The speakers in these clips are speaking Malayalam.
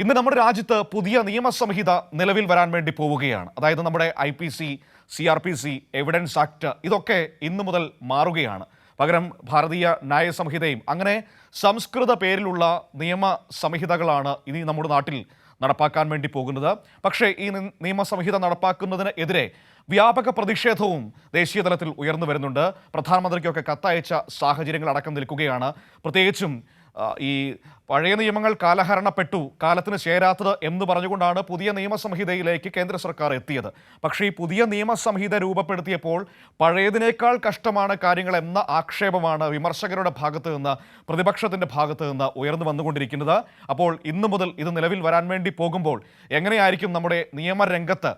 ഇന്ന് നമ്മുടെ രാജ്യത്ത് പുതിയ നിയമസംഹിത നിലവിൽ വരാൻ വേണ്ടി പോവുകയാണ്. അതായത് നമ്മുടെ I P C C R P C evidence act ഇതൊക്കെ ഇന്നു മുതൽ മാറുകയാണ്. പകരം ഭാരതീയ ന്യായ സംഹിതയും അങ്ങനെ സംസ്കൃത പേരിലുള്ള നിയമ സംഹിതകളാണ് ഇനി നമ്മുടെ നാട്ടിൽ നടപ്പാക്കാൻ വേണ്ടി പോകുന്നത്. പക്ഷേ ഈ നിയമസംഹിത നടപ്പാക്കുന്നതിനെതിരെ വ്യാപക പ്രതിഷേധവും ദേശീയ തലത്തിൽ ഉയർന്നു വരുന്നുണ്ട്. പ്രധാനമന്ത്രിക്കൊക്കെ കത്തയച്ച സാഹചര്യങ്ങൾ അടക്കം നിൽക്കുകയാണ്. പ്രത്യേകിച്ചും ഈ പഴയ നിയമങ്ങൾ കാലഹരണപ്പെട്ടു കാലത്തിന് ചേരാത്തത് എന്ന് പറഞ്ഞുകൊണ്ടാണ് പുതിയ നിയമസംഹിതയിലേക്ക് കേന്ദ്ര സർക്കാർ എത്തിയത്. പക്ഷേ ഈ പുതിയ നിയമസംഹിത രൂപപ്പെടുത്തിയപ്പോൾ പഴയതിനേക്കാൾ കഷ്ടമാണ് കാര്യങ്ങൾ എന്ന ആക്ഷേപമാണ് വിമർശകരുടെ ഭാഗത്ത് നിന്ന് പ്രതിപക്ഷത്തിന്റെ ഭാഗത്ത് നിന്ന് ഉയർന്നു വന്നുകൊണ്ടിരിക്കുന്നത്. അപ്പോൾ ഇന്നു മുതൽ ഇത് നിലവിൽ വരാൻ വേണ്ടി പോകുമ്പോൾ എങ്ങനെയായിരിക്കും നമ്മുടെ നിയമരംഗത്ത്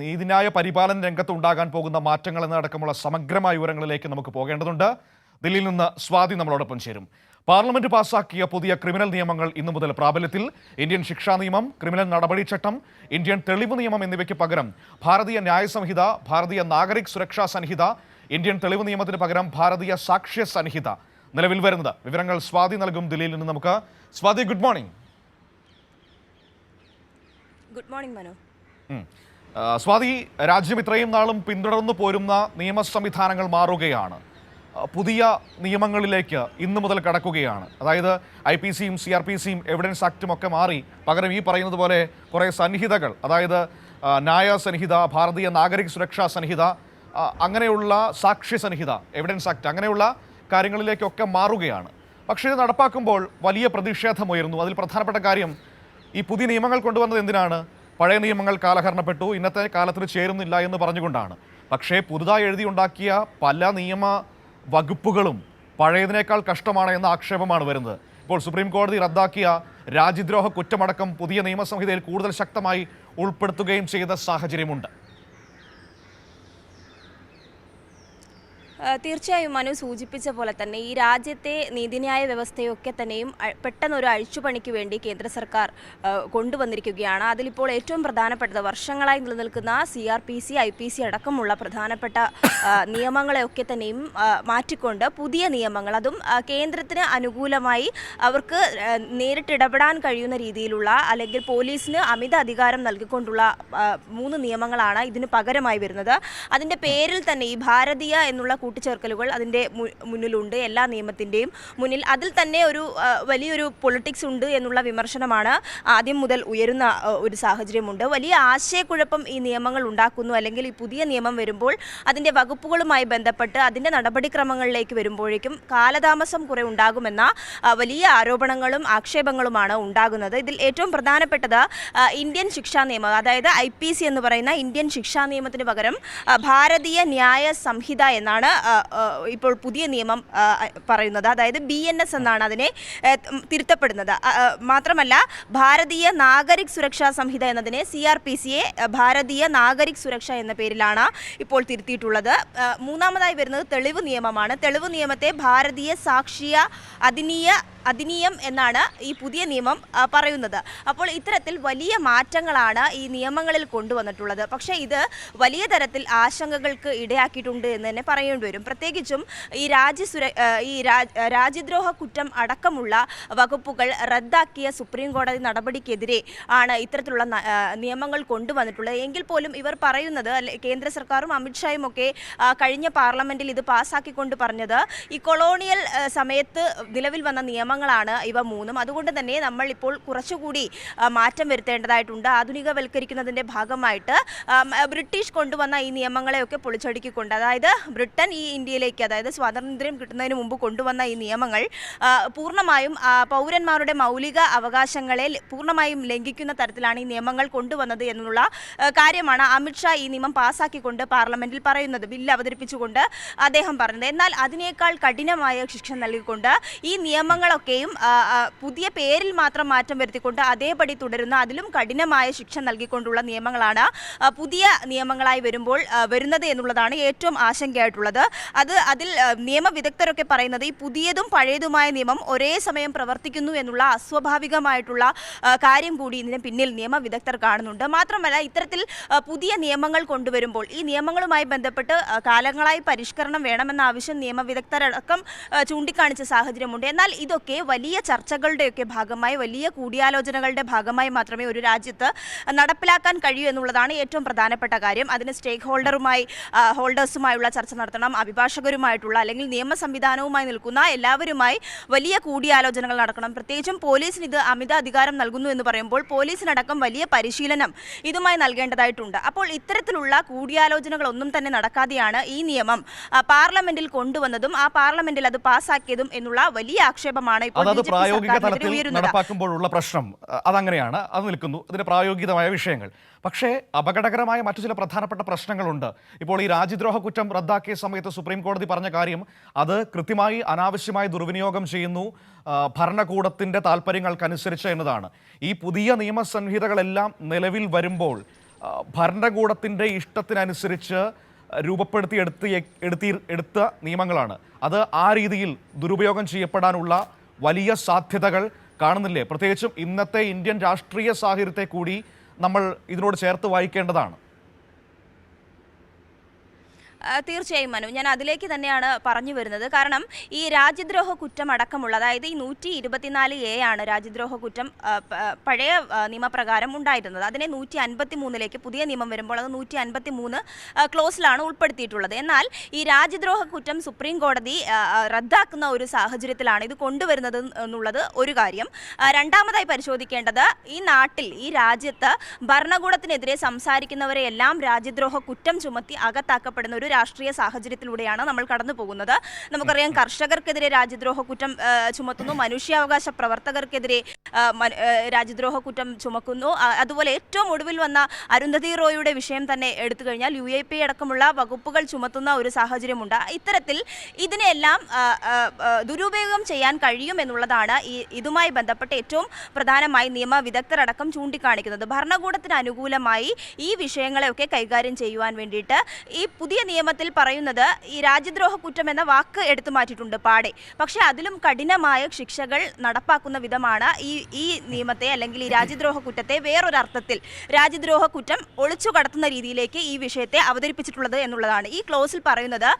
നീതിന്യായ പരിപാലന രംഗത്ത് ഉണ്ടാകാൻ പോകുന്ന മാറ്റങ്ങൾ എന്നടക്കമുള്ള സമഗ്രമായ വിവരങ്ങളിലേക്ക് നമുക്ക് പോകേണ്ടതുണ്ട്. ദില്ലിയിൽ നിന്ന് സ്വാതി നമ്മളോടൊപ്പം ചേരും. പാർലമെന്റ് പാസാക്കിയ പുതിയ ക്രിമിനൽ നിയമങ്ങൾ ഇന്നു മുതൽ പ്രാബല്യത്തിൽ. ഇന്ത്യൻ ശിക്ഷാ നിയമം ക്രിമിനൽ നടപടിച്ചട്ടം ഇന്ത്യൻ തെളിവ് നിയമം എന്നിവയ്ക്ക് പകരം ഭാരതീയ ന്യായ സംഹിത ഭാരതീയ നാഗരിക് സുരക്ഷാ സംഹിത ഇന്ത്യൻ തെളിവ് നിയമത്തിന് പകരം ഭാരതീയ സാക്ഷ്യ സംഹിത. നിലവിൽ വരുന്നത്. വിവരങ്ങൾ സ്വാതി നൽകും ദില്ലിയിൽ നിന്ന് നമുക്ക്. Swathi good morning good morning Manu. Swathi രാജ്യം ഇത്രയും നാളും പിന്തുടർന്നു പോരുന്ന നിയമ സംവിധാനങ്ങൾ മാറുകയാണ്. പുതിയ നിയമങ്ങളിലേക്ക് ഇന്ന് മുതൽ കടക്കുകയാണ്. അതായത് ഐ പി സിയും സി ആർ പി സിയും എവിഡൻസ് ആക്റ്റും ഒക്കെ മാറി പകരം ഈ പറയുന്നത് പോലെ കുറേ സന്നിഹിതകൾ അതായത് ന്യായ സംഹിത ഭാരതീയ നാഗരിക് സുരക്ഷാ സംഹിത അങ്ങനെയുള്ള സാക്ഷ്യ സംഹിത എവിഡൻസ് ആക്ട് അങ്ങനെയുള്ള കാര്യങ്ങളിലേക്കൊക്കെ മാറുകയാണ്. പക്ഷേ ഇത് നടപ്പാക്കുമ്പോൾ വലിയ പ്രതിഷേധമുയർന്നു അതിൽ പ്രധാനപ്പെട്ട കാര്യം ഈ പുതിയ നിയമങ്ങൾ കൊണ്ടുവന്നത് എന്തിനാണ്? പഴയ നിയമങ്ങൾ കാലഹരണപ്പെട്ടു ഇന്നത്തെ കാലത്തിന് ചേരുന്നില്ല എന്ന് പറഞ്ഞുകൊണ്ടാണ്. പക്ഷേ പുതുതായി എഴുതിയുണ്ടാക്കിയ പല നിയമ വകുപ്പുകളും പഴയതിനേക്കാൾ കഷ്ടമാണ് എന്ന ആക്ഷേപമാണ് വരുന്നത്. ഇപ്പോൾ സുപ്രീം കോടതി റദ്ദാക്കിയ രാജ്യദ്രോഹ കുറ്റമടക്കം പുതിയ നിയമസംഹിതയിൽ കൂടുതൽ ശക്തമായി ഉൾപ്പെടുത്തുകയും ചെയ്ത സാഹചര്യമുണ്ട്. തീർച്ചയായും മനു സൂചിപ്പിച്ച പോലെ തന്നെ ഈ രാജ്യത്തെ നീതിന്യായ വ്യവസ്ഥയൊക്കെ തന്നെയും പെട്ടെന്ന് ഒരു അഴിച്ചുപണിക്ക് വേണ്ടി കേന്ദ്ര സർക്കാർ കൊണ്ടുവന്നിരിക്കുകയാണ്. അതിലിപ്പോൾ ഏറ്റവും പ്രധാനപ്പെട്ടത് വർഷങ്ങളായി നിലനിൽക്കുന്ന C R P C I P C അടക്കമുള്ള പ്രധാനപ്പെട്ട നിയമങ്ങളെയൊക്കെ തന്നെയും മാറ്റിക്കൊണ്ട് പുതിയ നിയമങ്ങൾ അതും കേന്ദ്രത്തിന് അനുകൂലമായി അവർക്ക് നേരിട്ടിടപെടാൻ കഴിയുന്ന രീതിയിലുള്ള അല്ലെങ്കിൽ പോലീസിന് അമിത അധികാരം നൽകിക്കൊണ്ടുള്ള മൂന്ന് നിയമങ്ങളാണ് ഇതിന് പകരമായി വരുന്നത്. അതിന്റെ പേരിൽ തന്നെ ഈ ഭാരതീയ എന്നുള്ള കൂട്ടിച്ചേർക്കലുകൾ അതിന്റെ മുന്നിലുണ്ട് എല്ലാ നിയമത്തിന്റെയും മുന്നിൽ. അതിൽ തന്നെ ഒരു വലിയൊരു പൊളിറ്റിക്സ് ഉണ്ട് എന്നുള്ള വിമർശനമാണ് ആദ്യം മുതൽ ഉയരുന്ന ഒരു സാഹചര്യമുണ്ട്. വലിയ ആശയക്കുഴപ്പം ഈ നിയമങ്ങൾ ഉണ്ടാക്കുന്നു അല്ലെങ്കിൽ ഈ പുതിയ നിയമം വരുമ്പോൾ അതിന്റെ വകുപ്പുകളുമായി ബന്ധപ്പെട്ട് അതിന്റെ നടപടിക്രമങ്ങളിലേക്ക് വരുമ്പോഴേക്കും കാലതാമസം കുറെ ഉണ്ടാകുമെന്ന വലിയ ആരോപണങ്ങളും ആക്ഷേപങ്ങളുമാണ് ഉണ്ടാകുന്നത്. ഇതിൽ ഏറ്റവും പ്രധാനപ്പെട്ടത് ഇന്ത്യൻ ശിക്ഷാ നിയമം അതായത് ഐ പി സി എന്ന് പറയുന്ന ഇന്ത്യൻ ശിക്ഷാ നിയമത്തിന് പകരം ഭാരതീയ ന്യായ സംഹിത എന്നാണ് ഇപ്പോൾ പുതിയ നിയമം പറയുന്നത്. അതായത് ബി എൻ എസ് എന്നാണ് അതിനെ തിരുത്തപ്പെടുന്നത്. മാത്രമല്ല ഭാരതീയ നാഗരിക് സുരക്ഷാ സംഹിത എന്നതിനെ സി ആർ പി സിയെ ഭാരതീയ നാഗരിക് സുരക്ഷ എന്ന പേരിലാണ് ഇപ്പോൾ തിരുത്തിയിട്ടുള്ളത്. മൂന്നാമതായി വരുന്നത് തെളിവ് നിയമമാണ്. തെളിവ് നിയമത്തെ ഭാരതീയ സാക്ഷിയ അധിനീയ അധിനിയം എന്നാണ് ഈ പുതിയ നിയമം പറയുന്നത്. അപ്പോൾ ഇത്തരത്തിൽ വലിയ മാറ്റങ്ങളാണ് ഈ നിയമങ്ങളിൽ കൊണ്ടുവന്നിട്ടുള്ളത്. പക്ഷേ ഇത് വലിയ തരത്തിൽ ആശങ്കകൾക്ക് ഇടയാക്കിയിട്ടുണ്ട് എന്ന് തന്നെ പറയേണ്ടി വരും. പ്രത്യേകിച്ചും ഈ രാജ്യസുര ഈ രാജ്യദ്രോഹ കുറ്റം അടക്കമുള്ള വകുപ്പുകൾ റദ്ദാക്കിയ സുപ്രീം കോടതി നടപടിക്കെതിരെ ആണ് ഇത്തരത്തിലുള്ള നിയമങ്ങൾ കൊണ്ടുവന്നിട്ടുള്ളത്. എങ്കിൽ പോലും ഇവർ പറയുന്നത് കേന്ദ്ര സർക്കാരും അമിത്ഷായും ഒക്കെ കഴിഞ്ഞ പാർലമെന്റിൽ ഇത് പാസ്സാക്കിക്കൊണ്ട് പറഞ്ഞത് ഈ കൊളോണിയൽ സമയത്ത് നിലവിൽ വന്ന നിയമങ്ങളാണ് ഇവ മൂന്നും. അതുകൊണ്ട് തന്നെ നമ്മൾ ഇപ്പോൾ കുറച്ചുകൂടി മാറ്റം വരുത്തേണ്ടതായിട്ടുണ്ട്. ആധുനികവൽക്കരിക്കുന്നതിന്റെ ഭാഗമായിട്ട് ബ്രിട്ടീഷ് കൊണ്ടുവന്ന ഈ നിയമങ്ങളെയൊക്കെ പൊളിച്ചടുക്കിക്കൊണ്ട് അതായത് ബ്രിട്ടൻ ഈ ഇന്ത്യയിലേക്ക് അതായത് സ്വാതന്ത്ര്യം കിട്ടുന്നതിന് മുമ്പ് കൊണ്ടുവന്ന ഈ നിയമങ്ങൾ പൂർണമായും പൗരന്മാരുടെ മൗലിക അവകാശങ്ങളെ പൂർണമായും ലംഘിക്കുന്ന തരത്തിലാണ് ഈ നിയമങ്ങൾ കൊണ്ടുവന്നത് എന്നുള്ള കാര്യമാണ് അമിത്ഷാ ഈ നിയമം പാസ്സാക്കിക്കൊണ്ട് പാർലമെന്റിൽ പറയുന്നത്. ബില്ല് അവതരിപ്പിച്ചുകൊണ്ട് അദ്ദേഹം പറഞ്ഞത്. എന്നാൽ അതിനേക്കാൾ കഠിനമായ ശിക്ഷ നൽകിക്കൊണ്ട് ഈ നിയമങ്ങളൊക്കെയും ആ, പുതിയ പേരിൽ മാത്രം മാറ്റം വരുത്തിക്കൊണ്ട് അതേപടി തുടരുന്ന അതിലും കഠിനമായ ശിക്ഷ നൽകിക്കൊണ്ടുള്ള നിയമങ്ങളാണ് പുതിയ നിയമങ്ങളായി വരുമ്പോൾ വരുന്നത് എന്നുള്ളതാണ് ഏറ്റവും ആശങ്കയായിട്ടുള്ളത്. അത് അതിൽ നിയമവിദഗ്ധരൊക്കെ പറയുന്നത് ഈ പുതിയതും പഴയതുമായ നിയമം ഒരേ സമയം പ്രവർത്തിക്കുന്നു എന്നുള്ള അസ്വാഭാവികമായിട്ടുള്ള കാര്യം കൂടി ഇതിന് പിന്നിൽ നിയമവിദഗ്ധർ കാണുന്നുണ്ട്. മാത്രമല്ല ഇത്തരത്തിൽ പുതിയ നിയമങ്ങൾ കൊണ്ടുവരുമ്പോൾ ഈ നിയമങ്ങളുമായി ബന്ധപ്പെട്ട് കാലങ്ങളായി പരിഷ്കരണം വേണമെന്ന ആവശ്യം നിയമവിദഗ്ധരടക്കം ചൂണ്ടിക്കാണിച്ച സാഹചര്യമുണ്ട്. എന്നാൽ ഇതൊക്കെ ഇതൊക്കെ വലിയ ചർച്ചകളുടെയൊക്കെ ഭാഗമായി വലിയ കൂടിയാലോചനകളുടെ ഭാഗമായി മാത്രമേ ഒരു രാജ്യത്ത് നടപ്പിലാക്കാൻ കഴിയൂ എന്നുള്ളതാണ് ഏറ്റവും പ്രധാനപ്പെട്ട കാര്യം. അതിന് സ്റ്റേക്ക് ഹോൾഡറുമായി ഹോൾഡേഴ്സുമായുള്ള ചർച്ച നടത്തണം അഭിഭാഷകരുമായിട്ടുള്ള അല്ലെങ്കിൽ നിയമ സംവിധാനവുമായി നിൽക്കുന്ന എല്ലാവരുമായി വലിയ കൂടിയാലോചനകൾ നടക്കണം. പ്രത്യേകിച്ചും പോലീസിന് ഇത് അമിത അധികാരം നൽകുന്നു എന്ന് പറയുമ്പോൾ പോലീസിനടക്കം വലിയ പരിശീലനം ഇതുമായി നൽകേണ്ടതായിട്ടുണ്ട്. അപ്പോൾ ഇത്തരത്തിലുള്ള കൂടിയാലോചനകളൊന്നും തന്നെ നടക്കാതെയാണ് ഈ നിയമം പാർലമെന്റിൽ കൊണ്ടുവന്നതും ആ പാർലമെന്റിൽ അത് പാസ്സാക്കിയതും എന്നുള്ള വലിയ ആക്ഷേപമാണ് അതത് പ്രായോഗിക തലത്തിൽ നടപ്പാക്കുമ്പോഴുള്ള പ്രശ്നം അതങ്ങനെയാണ്. അത് നിൽക്കുന്നു. അതിന്റെ പ്രായോഗികമായ വിഷയങ്ങൾ. പക്ഷേ അപകടകരമായ മറ്റു ചില പ്രധാനപ്പെട്ട പ്രശ്നങ്ങളുണ്ട്. ഇപ്പോൾ ഈ രാജ്യദ്രോഹ കുറ്റം റദ്ദാക്കിയ സമയത്ത് സുപ്രീം കോടതി പറഞ്ഞ കാര്യം അത് കൃത്യമായി അനാവശ്യമായി ദുർവിനിയോഗം ചെയ്യുന്നു ഭരണകൂടത്തിന്റെ ഭരണകൂടത്തിന്റെ താല്പര്യങ്ങൾക്കനുസരിച്ച് എന്നതാണ്. ഈ പുതിയ നിയമസംഹിതകളെല്ലാം നിലവിൽ വരുമ്പോൾ ഭരണകൂടത്തിന്റെ ഭരണകൂടത്തിന്റെ ഇഷ്ടത്തിനനുസരിച്ച് രൂപപ്പെടുത്തി എടുത്ത് എടുത്തി എടുത്ത നിയമങ്ങളാണ്. അത് ആ രീതിയിൽ ദുരുപയോഗം ചെയ്യപ്പെടാനുള്ള വലിയ സാധ്യതകൾ കാണുന്നില്ലേ? പ്രത്യേകിച്ചും ഇന്നത്തെ ഇന്ത്യൻ രാഷ്ട്രീയ സാഹചര്യത്തെ കൂടി നമ്മൾ ഇതിനോട് ചേർത്ത് വായിക്കേണ്ടതാണ്. തീർച്ചയായും മനു ഞാൻ അതിലേക്ക് തന്നെയാണ് പറഞ്ഞു വരുന്നത്. കാരണം ഈ രാജ്യദ്രോഹ കുറ്റം അടക്കമുള്ള അതായത് ഈ നൂറ്റി ഇരുപത്തിനാല് എ ആണ് രാജ്യദ്രോഹ കുറ്റം പഴയ നിയമപ്രകാരം ഉണ്ടായിരുന്നത്. അതിനെ നൂറ്റി അൻപത്തി മൂന്നിലേക്ക് പുതിയ നിയമം വരുമ്പോൾ അത് നൂറ്റി അൻപത്തി മൂന്ന് ക്ലോസിലാണ് ഉൾപ്പെടുത്തിയിട്ടുള്ളത്. എന്നാൽ ഈ രാജ്യദ്രോഹ കുറ്റം സുപ്രീം കോടതി റദ്ദാക്കുന്ന ഒരു സാഹചര്യത്തിലാണ് ഇത് കൊണ്ടുവരുന്നത് എന്നുള്ളത് ഒരു കാര്യം. രണ്ടാമതായി പരിശോധിക്കേണ്ടത് ഈ നാട്ടിൽ ഈ രാജ്യത്ത് ഭരണകൂടത്തിനെതിരെ സംസാരിക്കുന്നവരെ എല്ലാം രാജ്യദ്രോഹ കുറ്റം ചുമത്തി അകത്താക്കപ്പെടുന്ന ഒരു രാഷ്ട്രീയ സാഹചര്യത്തിലൂടെയാണ് നമ്മൾ കടന്നു പോകുന്നത് നമുക്കറിയാം കർഷകർക്കെതിരെ രാജ്യദ്രോഹ കുറ്റം ചുമത്തുന്നു. മനുഷ്യാവകാശ പ്രവർത്തകർക്കെതിരെ രാജ്യദ്രോഹ കുറ്റം ചുമക്കുന്നു. അതുപോലെ ഏറ്റവും ഒടുവിൽ വന്ന അരുന്ധതി റോയുടെ വിഷയം തന്നെ എടുത്തു കഴിഞ്ഞാൽ യു എ പി അടക്കമുള്ള വകുപ്പുകൾ ചുമത്തുന്ന ഒരു സാഹചര്യമുണ്ട്. ഇത്തരത്തിൽ ഇതിനെല്ലാം ദുരുപയോഗം ചെയ്യാൻ കഴിയും എന്നുള്ളതാണ് ഈ ഇതുമായി ബന്ധപ്പെട്ട് ഏറ്റവും പ്രധാനമായി നിയമ വിദഗ്ധരടക്കം ചൂണ്ടിക്കാണിക്കുന്നത്. ഭരണകൂടത്തിന് അനുകൂലമായി ഈ വിഷയങ്ങളെയൊക്കെ കൈകാര്യം ചെയ്യുവാൻ വേണ്ടിയിട്ട് ഈ പുതിയ നിയമത്തിൽ പറയുന്നത് ഈ രാജ്യദ്രോഹ കുറ്റം എന്ന വാക്ക് എടുത്തു മാറ്റിയിട്ടുണ്ട് പാടെ. പക്ഷേ അതിലും കഠിനമായ ശിക്ഷകൾ നടപ്പാക്കുന്ന വിധമാണ് ഈ ഈ നിയമത്തെ അല്ലെങ്കിൽ ഈ രാജ്യദ്രോഹ കുറ്റത്തെ വേറൊരർത്ഥത്തിൽ രാജ്യദ്രോഹ കുറ്റം ഒളിച്ചു കടത്തുന്ന രീതിയിലേക്ക് ഈ വിഷയത്തെ അവതരിപ്പിച്ചിട്ടുള്ളത് എന്നുള്ളതാണ്. ഈ ക്ലോസിൽ പറയുന്നത്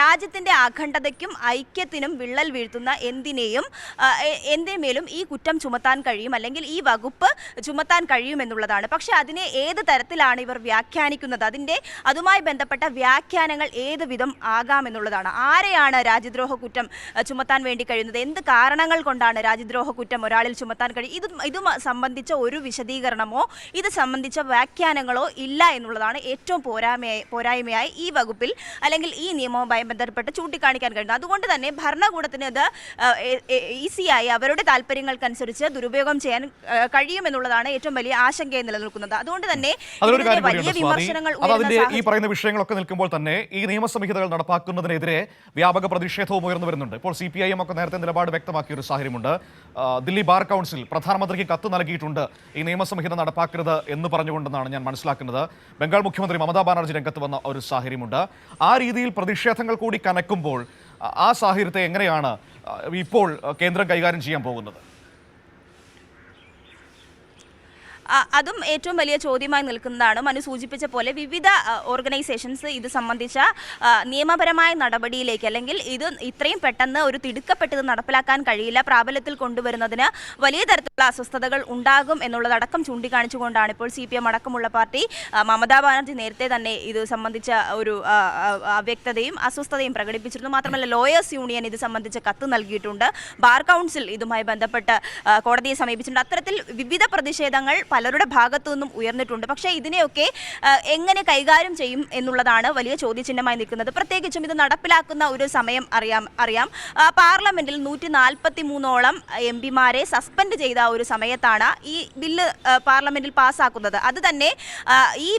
രാജ്യത്തിന്റെ അഖണ്ഡതയ്ക്കും ഐക്യത്തിനും വിള്ളൽ വീഴ്ത്തുന്ന എന്തിനേയും എന്തിന്മേലും ഈ കുറ്റം ചുമത്താൻ കഴിയും അല്ലെങ്കിൽ ഈ വകുപ്പ് ചുമത്താൻ കഴിയും എന്നുള്ളതാണ്. പക്ഷേ അതിനെ ഏത് തരത്തിലാണ് ഇവർ വ്യാഖ്യാനിക്കുന്നത്? അതിന്റെ അതുമായി ബന്ധപ്പെട്ട വ്യാഖ്യാനങ്ങൾ ഏത് വിധം ആകാമെന്നുള്ളതാണ് ആരെയാണ് രാജ്യദ്രോഹ കുറ്റം ചുമത്താൻ വേണ്ടി കഴിയുന്നത്? എന്ത് കാരണങ്ങൾ കൊണ്ടാണ് രാജ്യദ്രോഹ കുറ്റം ഒരാളിൽ ചുമത്താൻ കഴിയും ഇത് ഇത് സംബന്ധിച്ച ഒരു വിശദീകരണമോ ഇത് സംബന്ധിച്ച വ്യാഖ്യാനങ്ങളോ ഇല്ല എന്നുള്ളതാണ് ഏറ്റവും പോരായ്മയായി പോരായ്മയായി ഈ വകുപ്പിൽ അല്ലെങ്കിൽ ഈ നിയമവുമായി ബന്ധപ്പെട്ട് ചൂണ്ടിക്കാണിക്കാൻ കഴിയുന്നത്. അതുകൊണ്ട് തന്നെ ഭരണകൂടത്തിന് ഇത് ഈസിയായി അവരുടെ താല്പര്യങ്ങൾക്കനുസരിച്ച് ദുരുപയോഗം ചെയ്യാൻ കഴിയുമെന്നുള്ളതാണ് ഏറ്റവും വലിയ ആശങ്കയെ നിലനിൽക്കുന്നത്. അതുകൊണ്ട് തന്നെ വലിയ വിമർശനങ്ങൾ ഈ പറയുന്ന വിഷയങ്ങളൊക്കെ നിൽക്കുമ്പോൾ തന്നെ ഈ നിയമസംഹിതകൾ നടപ്പാക്കുന്നതിനെതിരെ വ്യാപക പ്രതിഷേധവും ഉയർന്നു വരുന്നുണ്ട്. ഇപ്പോൾ സി പി ഐ എം ഒക്കെ നേരത്തെ നിലപാട് വ്യക്തമാക്കിയ ഒരു സാഹചര്യമുണ്ട്. ദില്ലി ബാർ കൗൺസിൽ പ്രധാനമന്ത്രിക്ക് കത്ത് നൽകിയിട്ടുണ്ട് ഈ നിയമസംഹിത നടപ്പാക്കരുത് എന്ന് പറഞ്ഞുകൊണ്ടെന്നാണ് ഞാൻ മനസ്സിലാക്കുന്നത്. ബംഗാൾ മുഖ്യമന്ത്രി മമതാ ബാനർജി രംഗത്ത് വന്ന ഒരു സാഹചര്യമുണ്ട്. ആ രീതിയിൽ പ്രതിഷേധങ്ങൾ കൂടി കനക്കുമ്പോൾ ആ സാഹചര്യത്തെ എങ്ങനെയാണ് ഇപ്പോൾ കേന്ദ്രം കൈകാര്യം ചെയ്യാൻ പോകുന്നത് ആ, അതും ഏറ്റവും വലിയ ചോദ്യമായി നിൽക്കുന്നതാണ്. മനു സൂചിപ്പിച്ച പോലെ വിവിധ ഓർഗനൈസേഷൻസ് ഇത് സംബന്ധിച്ച നിയമപരമായ നടപടിയിലേക്ക് അല്ലെങ്കിൽ ഇത് ഇത്രയും പെട്ടെന്ന് ഒരു തിടുക്കപ്പെട്ടത് നടപ്പിലാക്കാൻ കഴിയില്ല പ്രാബല്യത്തിൽ കൊണ്ടുവരുന്നതിന് വലിയ തരത്തിലുള്ള അസ്വസ്ഥതകൾ ഉണ്ടാകും എന്നുള്ളതടക്കം ചൂണ്ടിക്കാണിച്ചുകൊണ്ടാണ് ഇപ്പോൾ സി പി എം അടക്കമുള്ള പാർട്ടി മമതാ ബാനർജി നേരത്തെ തന്നെ ഇത് സംബന്ധിച്ച ഒരു അവ്യക്തതയും അസ്വസ്ഥതയും പ്രകടിപ്പിച്ചിരുന്നു. മാത്രമല്ല ലോയേഴ്സ് യൂണിയൻ ഇത് സംബന്ധിച്ച് കത്ത് നൽകിയിട്ടുണ്ട്. ബാർ കൗൺസിൽ ഇതുമായി ബന്ധപ്പെട്ട് കോടതിയെ സമീപിച്ചിട്ടുണ്ട്. അത്തരത്തിൽ വിവിധ പ്രതിഷേധങ്ങൾ പലരുടെ ഭാഗത്തു നിന്നും ഉയർന്നിട്ടുണ്ട്. പക്ഷേ ഇതിനെയൊക്കെ എങ്ങനെ കൈകാര്യം ചെയ്യും എന്നുള്ളതാണ് വലിയ ചോദ്യചിഹ്നമായി നിൽക്കുന്നത്. പ്രത്യേകിച്ചും ഇത് നടപ്പിലാക്കുന്ന ഒരു സമയം അറിയാം അറിയാം. പാർലമെന്റിൽ നൂറ്റി നാൽപ്പത്തി മൂന്നോളം എം പിമാരെ സസ്പെൻഡ് ചെയ്ത ഒരു സമയത്താണ് ഈ ബില്ല് പാർലമെന്റിൽ പാസ്സാക്കുന്നത്. അത് തന്നെ ഈ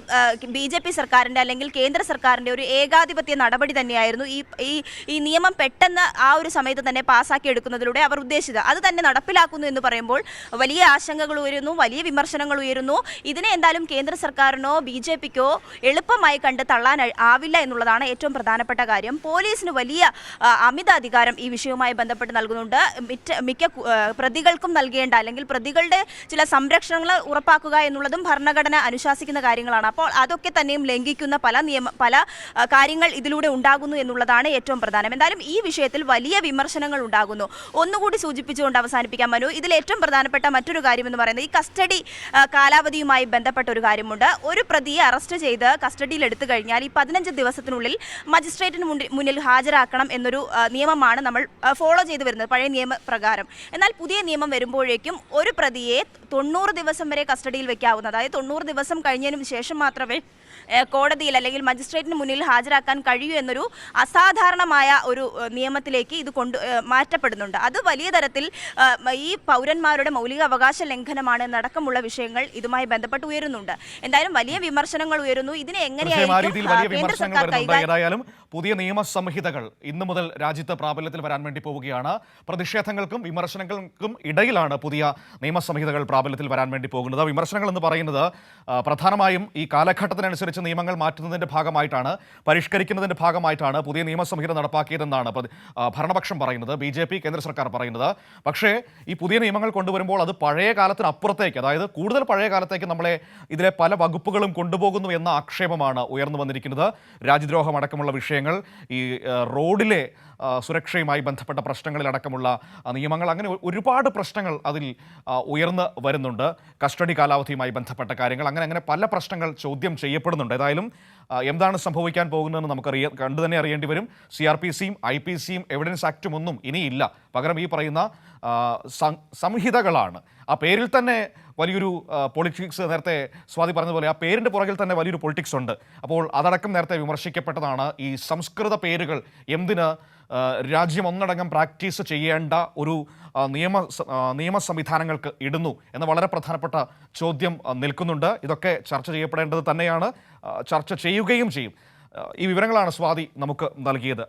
ബി ജെ പി സർക്കാരിന്റെ അല്ലെങ്കിൽ കേന്ദ്ര സർക്കാരിന്റെ ഒരു ഏകാധിപത്യ നടപടി തന്നെയായിരുന്നു ഈ ഈ ഈ നിയമം പെട്ടെന്ന് ആ ഒരു സമയത്ത് തന്നെ പാസ്സാക്കി എടുക്കുന്നതിലൂടെ അവർ ഉദ്ദേശിച്ചത്. അത് തന്നെ നടപ്പിലാക്കുന്നു എന്ന് പറയുമ്പോൾ വലിയ ആശങ്കകൾ ഉയരുന്നു വലിയ വിമർശനങ്ങൾ വിമർശനങ്ങൾ ഉയരുന്നു. ഇതിനെ എന്തായാലും കേന്ദ്ര സർക്കാരിനോ ബി ജെ പിക്കോ എളുപ്പമായി കണ്ട് തള്ളാൻ ആവില്ല എന്നുള്ളതാണ് ഏറ്റവും പ്രധാനപ്പെട്ട കാര്യം. പോലീസിന് വലിയ അമിത അധികാരം ഈ വിഷയവുമായി ബന്ധപ്പെട്ട് നൽകുന്നുണ്ട്. മിക്ക പ്രതികൾക്കും നൽകേണ്ട അല്ലെങ്കിൽ പ്രതികളുടെ ചില സംരക്ഷണങ്ങൾ ഉറപ്പാക്കുക എന്നുള്ളതും ഭരണഘടന അനുശാസിക്കുന്ന കാര്യങ്ങളാണ്. അപ്പോൾ അതൊക്കെ തന്നെയും ലംഘിക്കുന്ന പല നിയമ പല കാര്യങ്ങൾ ഇതിലൂടെ ഉണ്ടാകുന്നു എന്നുള്ളതാണ് ഏറ്റവും പ്രധാനം. എന്തായാലും ഈ വിഷയത്തിൽ വലിയ വിമർശനങ്ങൾ ഉണ്ടാകുന്നു. ഒന്നുകൂടി സൂചിപ്പിച്ചുകൊണ്ട് അവസാനിപ്പിക്കാൻ മനു. ഇതിൽ ഏറ്റവും പ്രധാനപ്പെട്ട മറ്റൊരു കാര്യം എന്ന് പറയുന്നത് ഈ കസ്റ്റഡി കാലാവധിയുമായി ബന്ധപ്പെട്ട ഒരു കാര്യമുണ്ട്. ഒരു പ്രതിയെ അറസ്റ്റ് ചെയ്ത് കസ്റ്റഡിയിൽ എടുത്തു കഴിഞ്ഞാൽ ഈ പതിനഞ്ച് ദിവസത്തിനുള്ളിൽ മജിസ്ട്രേറ്റിന് മുന്നിൽ ഹാജരാക്കണം എന്നൊരു നിയമമാണ് നമ്മൾ ഫോളോ ചെയ്തു വരുന്നത് പഴയ നിയമപ്രകാരം. എന്നാൽ പുതിയ നിയമം വരുമ്പോഴേക്കും ഒരു പ്രതിയെ തൊണ്ണൂറ് ദിവസം വരെ കസ്റ്റഡിയിൽ വെക്കാവുന്ന അതായത് തൊണ്ണൂറ് ദിവസം കഴിഞ്ഞതിനു ശേഷം മാത്രമേ കോടതിയിൽ അല്ലെങ്കിൽ മജിസ്ട്രേറ്റിന് മുന്നിൽ ഹാജരാക്കാൻ കഴിയൂ എന്നൊരു അസാധാരണമായ ഒരു നിയമത്തിലേക്ക് ഇത് കൊണ്ട് മാറ്റപ്പെടുന്നുണ്ട്. അത് വലിയ തരത്തിൽ ഈ പൗരന്മാരുടെ മൗലിക അവകാശ ലംഘനമാണ് എന്നടക്കമുള്ള വിഷയങ്ങൾ ഇതുമായി ബന്ധപ്പെട്ട് ഉയരുന്നുണ്ട്. എന്തായാലും വലിയ വിമർശനങ്ങൾ ഉയരുന്നു. ഇതിനെ എങ്ങനെയായിരിക്കും പുതിയ നിയമസംഹിതകൾ ഇന്നു മുതൽ രാജ്യത്ത് പ്രാബല്യത്തിൽ വരാൻ വേണ്ടി പോവുകയാണ്. പ്രതിഷേധങ്ങൾക്കും വിമർശനങ്ങൾക്കും ഇടയിലാണ് പുതിയ നിയമസംഹിതകൾ പ്രാബല്യത്തിൽ വരാൻ വേണ്ടി പോകുന്നത്. വിമർശനങ്ങൾ എന്ന് പറയുന്നത് പ്രധാനമായും ഈ കാലഘട്ടത്തിനനുസരിച്ച് നിയമങ്ങൾ മാറ്റുന്നതിന്റെ ഭാഗമായിട്ടാണ് പരിഷ്കരിക്കുന്നതിന്റെ ഭാഗമായിട്ടാണ് പുതിയ നിയമസംഹിത നടപ്പാക്കിയതെന്നാണ് ഭരണപക്ഷം പറയുന്നത് ബി ജെ പി കേന്ദ്ര സർക്കാർ പറയുന്നത്. പക്ഷേ ഈ പുതിയ നിയമങ്ങൾ കൊണ്ടുവരുമ്പോൾ അത് പഴയ കാലത്തിന് അപ്പുറത്തേക്ക് അതായത് കൂടുതൽ പഴയ കാലത്തേക്ക് നമ്മളെ ഇതിലെ പല വകുപ്പുകളും കൊണ്ടുപോകുന്നു എന്ന ആക്ഷേപമാണ് ഉയർന്നു വന്നിരിക്കുന്നത്. രാജ്യദ്രോഹമടക്കമുള്ള വിഷയങ്ങൾ ഈ റോഡിലെ സുരക്ഷയുമായി ബന്ധപ്പെട്ട പ്രശ്നങ്ങളിലടക്കമുള്ള നിയമങ്ങൾ. അങ്ങനെ ഒരുപാട് പ്രശ്നങ്ങൾ അതിൽ ഉയർന്നു വരുന്നുണ്ട്. കസ്റ്റഡി കാലാവധിയുമായി ബന്ധപ്പെട്ട കാര്യങ്ങൾ. അങ്ങനെ അങ്ങനെ പല പ്രശ്നങ്ങൾ ചോദ്യം ചെയ്യപ്പെടുന്നുണ്ട്. ഏതായാലും എന്താണ് സംഭവിക്കാൻ പോകുന്നതെന്ന് നമുക്കറിയ കണ്ടു തന്നെ അറിയേണ്ടി വരും. സി ആർ പി സിയും ഐ പി സിയും എവിഡൻസ് ആക്റ്റും ഒന്നും ഇനിയില്ല. പകരം ഈ പറയുന്ന സംഹിതകളാണ്. ആ പേരിൽ തന്നെ വലിയൊരു പൊളിറ്റിക്സ് നേരത്തെ സ്വാതി പറഞ്ഞതുപോലെ ആ പേരിന്റെ പുറകിൽ തന്നെ വലിയൊരു പൊളിറ്റിക്സ് ഉണ്ട്. അപ്പോൾ അതടക്കം നേരത്തെ വിമർശിക്കപ്പെട്ടതാണ് ഈ സംസ്കൃത പേരുകൾ എന്തിന് രാജ്യം ഒന്നടങ്കം പ്രാക്ടീസ് ചെയ്യേണ്ട ഒരു നിയമ നിയമ സംവിധാനങ്ങൾക്ക് ഇടുന്നു എന്ന വളരെ പ്രധാനപ്പെട്ട ചോദ്യം നിൽക്കുന്നുണ്ട്. ഇതൊക്കെ ചർച്ച ചെയ്യപ്പെടേണ്ടത് തന്നെയാണ്. ചർച്ച ചെയ്യുകയും ചെയ്യും. ഈ വിവരങ്ങളാണ് സ്വാതി നമുക്ക് നൽകിയത്.